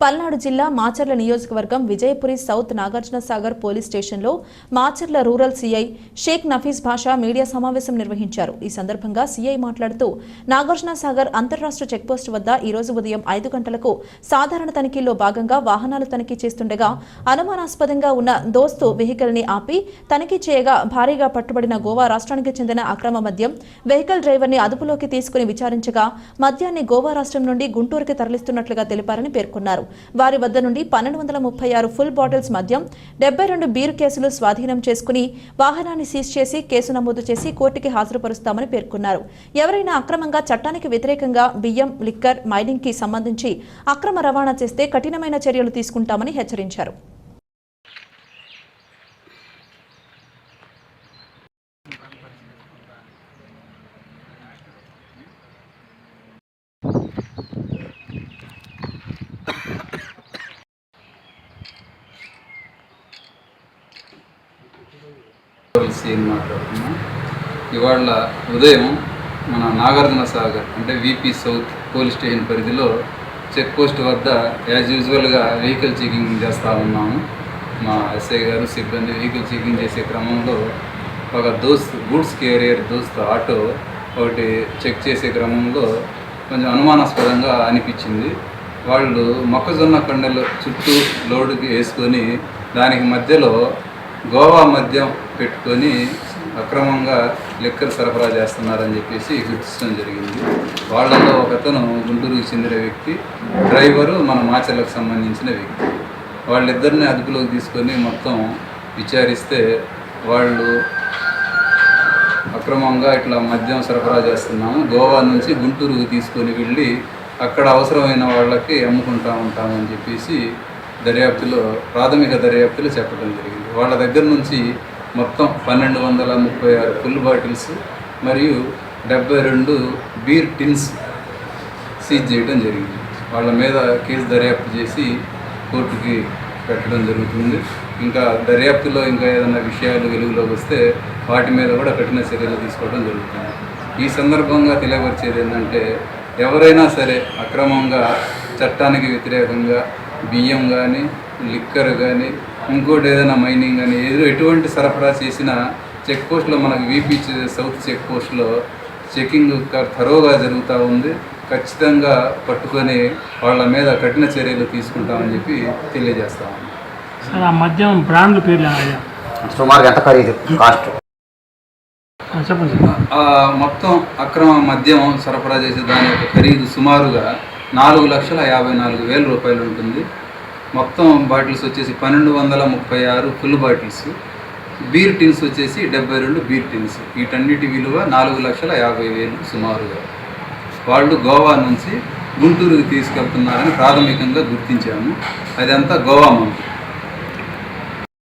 పల్నాడు జిల్లా మాచర్ల నియోజకవర్గం Vijayapuri south Nagarjuna Sagar police స్టేషన్లో Macherla rural CI Shaik Nafeez Basha media సమావేశం నిర్వహించారు. ఈ సందర్భంగా సీఐ మాట్లాడుతూ నాగార్జున సాగర్ అంతర్రాష్ట్ర చెక్పోస్ట్ వద్ద ఈరోజు ఉదయం ఐదు గంటలకు సాధారణ తనిఖీల్లో భాగంగా వాహనాలు తనిఖీ చేస్తుండగా అనుమానాస్పదంగా ఉన్న దోస్తు వెహికల్ని ఆపి తనిఖీ చేయగా భారీగా పట్టుబడిన గోవా రాష్ట్రానికి చెందిన అక్రమ మద్యం వెహికల్ డ్రైవర్ని అదుపులోకి తీసుకుని విచారించగా మద్యాన్ని గోవా రాష్ట్రం నుండి గుంటూరుకి తరలిస్తున్నట్లుగా తెలిపారని పేర్కొన్నారు. వారి వద్ద నుండి పన్నెండు వందల ముప్పై ఆరు ఫుల్ బాటిల్స్ మద్యం డెబ్బై రెండు బీరు కేసులు స్వాధీనం చేసుకుని వాహనాన్ని సీజ్ చేసి కేసు నమోదు చేసి కోర్టుకి హాజరుపరుస్తామని పేర్కొన్నారు. ఎవరైనా అక్రమంగా చట్టానికి వ్యతిరేకంగా బియ్యం లిక్కర్ మైనింగ్కి సంబంధించి అక్రమ రవాణా చేస్తే కఠినమైన చర్యలు తీసుకుంటామని హెచ్చరించారు. సీన్ మాట్లాడుతున్నాం. ఇవాళ ఉదయం మన నాగార్జున సాగర్ అంటే విపి సౌత్ పోలీస్ స్టేషన్ పరిధిలో చెక్ పోస్ట్ వద్ద యాజ్ యూజువల్గా వెహికల్ చెకింగ్ చేస్తూ ఉన్నాము. మా ఎస్ఐ గారు సిబ్బంది వెహికల్ చెకింగ్ చేసే క్రమంలో ఒక Dost goods carrier Dost auto ఒకటి చెక్ చేసే క్రమంలో కొంచెం అనుమానాస్పదంగా అనిపించింది. వాళ్ళు మొక్కజొన్న కండలు చుట్టూ లోడుకి వేసుకొని దానికి మధ్యలో గోవా మద్యం పెట్టుకొని అక్రమంగా లెక్కలు సరఫరా చేస్తున్నారని చెప్పేసి గుర్తించడం జరిగింది. వాళ్ళలో ఒకతను గుంటూరుకు చెందిన వ్యక్తి డ్రైవరు మన మాచర్లకు సంబంధించిన వ్యక్తి. వాళ్ళిద్దరిని అదుపులోకి తీసుకొని మొత్తం విచారిస్తే వాళ్ళు అక్రమంగా ఇట్లా మద్యం సరఫరా చేస్తున్నాము గోవా నుంచి గుంటూరుకు తీసుకొని వెళ్ళి అక్కడ అవసరమైన వాళ్ళకి అమ్ముకుంటా ఉంటామని చెప్పేసి దర్యాప్తులో ప్రాథమిక దర్యాప్తులో చెప్పడం జరిగింది. వాళ్ళ దగ్గర నుంచి మొత్తం పన్నెండు వందల ముప్పై ఆరు ఫుల్ బాటిల్స్ మరియు డెబ్బై రెండు బీర్ టిన్స్ సీజ్ చేయడం జరిగింది. వాళ్ళ మీద కేసు దర్యాప్తు చేసి కోర్టుకి పెట్టడం జరుగుతుంది. ఇంకా దర్యాప్తులో ఇంకా ఏదైనా విషయాలు వెలుగులోకి వస్తే వాటి మీద కూడా కఠిన చర్యలు తీసుకోవడం జరుగుతుంది. ఈ సందర్భంగా తెలియపరిచేది ఏంటంటే ఎవరైనా సరే అక్రమంగా చట్టానికి వ్యతిరేకంగా బియ్యం కానీ లిక్కర్ కానీ ఇంకోటి ఏదైనా మైనింగ్ కానీ ఏదో ఎటువంటి సరఫరా చేసినా చెక్ పోస్ట్లో మనకు వీపీ సౌత్ చెక్ పోస్ట్లో చెకింగ్ థరోగా జరుగుతూ ఉంది. ఖచ్చితంగా పట్టుకొని వాళ్ళ మీద కఠిన చర్యలు తీసుకుంటామని చెప్పి తెలియజేస్తాము సార్ ఆ మద్యం బ్రాండ్ల పేర్లు ఏమయ్యా సుమారుగా ఎంత ఖరీదు? కాస్ట్? ఆ, చెప్పండి సార్. ఆ మొత్తం అక్రమ మద్యం సరఫరా చేసే దాని యొక్క ఖరీదు సుమారుగా నాలుగు లక్షల యాభై నాలుగు వేల రూపాయలు ఉంటుంది. మొత్తం బాటిల్స్ వచ్చేసి పన్నెండు వందల ముప్పై ఆరు ఫుల్ బాటిల్స్. బీర్ టిన్స్ వచ్చేసి డెబ్బై రెండు బీర్ టిన్స్. వీటన్నిటి విలువ నాలుగు లక్షల యాభై వేలు సుమారుగా. వాళ్ళు గోవా నుంచి గుంటూరుకి తీసుకెళ్తున్నారని ప్రాథమికంగా గుర్తించాము. అదంతా గోవా మందు.